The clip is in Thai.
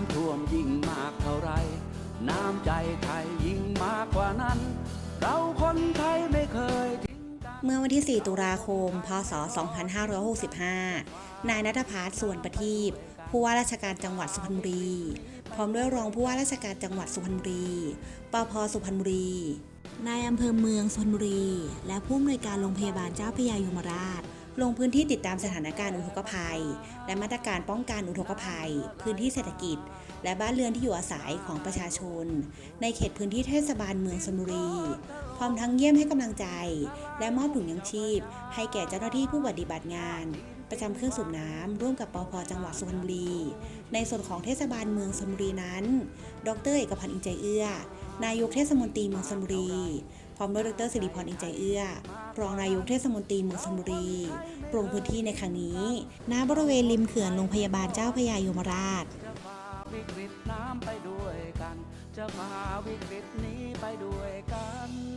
ำท่วมยิ่งมากเท่าไร น้ำใจไทยยิ่งมากกว่านั้น เราคนไทยไม่เคยทิ้งกันเมื่อวันที่ 4 ตุลาคม พศ 2565 นายนัทพัฒน์ส่วนประทีปผู้ว่าราชการจังหวัดสุพรรณบุรี พร้อมด้วยรองผู้ว่าราชการจังหวัดสุพรรณบุรีปพสุพรรณบุรี นายอำเภอเมืองสุพรรณบุรี และผู้อำนวยการโรงพยาบาลเจ้าพยายมราช ลงพื้นที่ติดตามสถานการณ์อุทกภัย และมาตรการป้องกันอุทกภัย พื้นที่เศรษฐกิจ และบ้านเรือนที่อยู่อาศัยของประชาชน ในเขตพื้นที่เทศบาลเมืองสุพรรณบุรี พร้อมทั้งเยี่ยมให้กำลังใจ และมอบถุงยังชีพ ให้แก่เจ้าหน้าที่ผู้ปฏิบัติงาน ประจำเครื่องสูบน้ำร่วมกับปพจังหวัดสุพรรณบุรี ในส่วนของเทศบาลเมืองสุพรรณบุรีนั้น ดรเอกพันธ์อินใจเอื้อนายกเทศมนตรีเมืองชลบุรี พร้อมด้วยดรสิริพรอินใจเอื้อ รองนายกเทศมนตรีเมืองสุรรณบุรีลงพื้นที่ในครั้งนี้ณบริเวณริมเขื่อนโรงพยาบาลเจ้าพยายมราชจะฝ่าวิกฤตน้ำไปด้วยกัน จะพาวิกฤตนี้ไปด้วยกัน